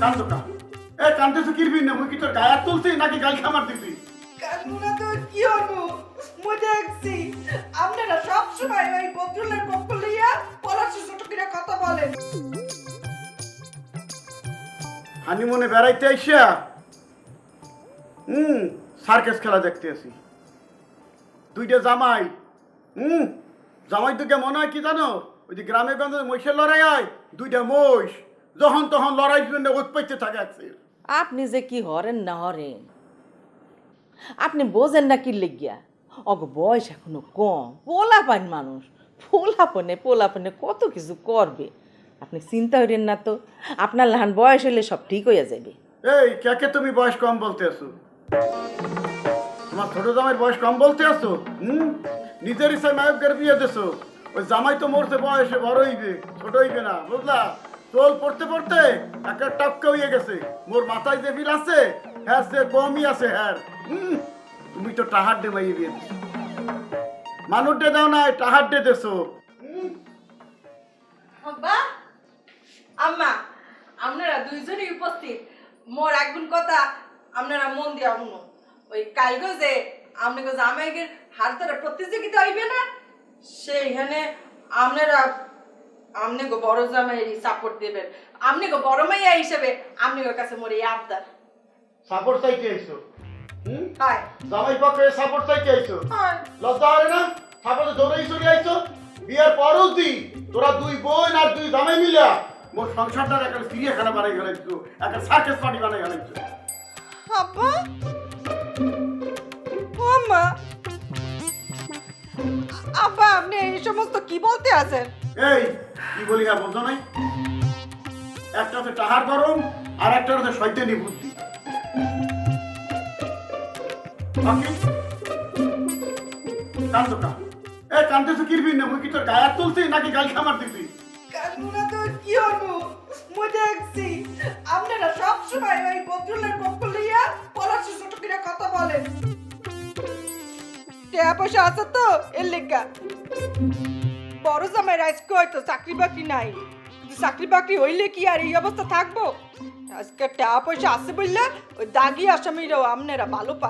কান্দো কা এ কান্দে কিরবি না মুই কি তোর গায়ে তুলছি নাকি গাল খামার দিছি? কানুনা তো কি হব? মই দেখছি। আপনারা সব সময় ওই বদরুলের পক্ষ লইয়া পলাশি ছোট করে কথা বলেন। হানিমুনে বেড়াইতে আইসা হুম সার্কাস খেলা দেখতে আসি। দুইটা জামাই হুম জামাই দুকে মনে হয় কি জানো? ওই যে গ্রামে গঞ্জে মহিষের লড়াই হয় দুইটা মহিষ। যখন তখন লড়াই জন্য উৎপাইতে থাকে আছে আপনি যে কি হরেন না হরেন আপনি বোঝেন না কি লেগিয়া? অগ বয়স এখনও কম পোলাপান মানুষ পোলাপনে পোলাপনে কত কিছু করবে? আপনি চিন্তা করেন না তো আপনার লাহান বয়স হলে সব ঠিক হইয়া যাবে এই কাকে তুমি বয়স কম বলতে আছো? তোমার ছোট জামাইয়ের বয়স কম বলতে আছো? হুম? নিজের ইচ্ছায় নায়কের বিয়ে দেছো? ওই জামাই তো মরছে বয়সে বড় হইবে ছোট হইবে না, বুঝলা? চোল পড়তে পড়তে একটা টপকা হয়ে গেছে। মোর মাথায় যে বিল আছে হ্যাঁ সে কমই আছে হ্যাঁ তুমি তো টাহার ডে মাইয়ে বিয়ে দিছো। মানুষ ডে দাও না টাহার ডে দেছো। আম্মা, আপনারা দুইজনই উপস্থিত। মোর একগুন কথা, আপনারা মন দিয়া শুনো। ওই কালকে যে, আপনাকে জামাইগের হাত ধরে প্রতিযোগিতা হইবে না? সেইখানে আপনারা আপনি গো বড় জামাইয়েরই সাপোর্ট দেবেন। আপনি গো বড় মাইয়া হিসেবে আপনি ওর কাছে মোর এই আবদার। সাপোর্ট চাইতে আইছো? হুম? হয়। জামাই পক্ষে সাপোর্ট চাইতে আইছো? হয়। লজ্জা হয় না? তারপরে দৌড়াই চলে আইছো? বিয়ের পরও দি তোরা দুই বোন আর দুই জামাই মিলা মোর সংসারটার একটা চিড়িয়াখানা বানাই গেলাইছো একটা সার্কাস পার্টি বানাই গেলাইছো আব্বা। এই সমস্ত কি বলতে আছেন? এই কি বলি না বলতো নাই? একটা হচ্ছে টাহার গরম আর একটা হচ্ছে শয়তানি বুদ্ধি। বাকি? কান্দো কা এ কান্দে কিরবি না মুই কি তোর গায়ে তুলছি নাকি গাল খামার দিছি কানুনা তো কি হব? মই দেখছি। আপনারা সব সময় ওই বদরুলের পক্ষ লইয়া পলাশি ছোট করে কথা বলেন। টাকা পয়সা আছে তো এর লেগা। বড় জামাই আজকে হয়তো চাকরি বাকরি নাই। চাকরি বাকরি হইলে কি আর এই অবস্থা থাকব? আজকে টাকা পয়সা আছে বললে ওই দাগি আসামিরাও আপনারা ভালো পান।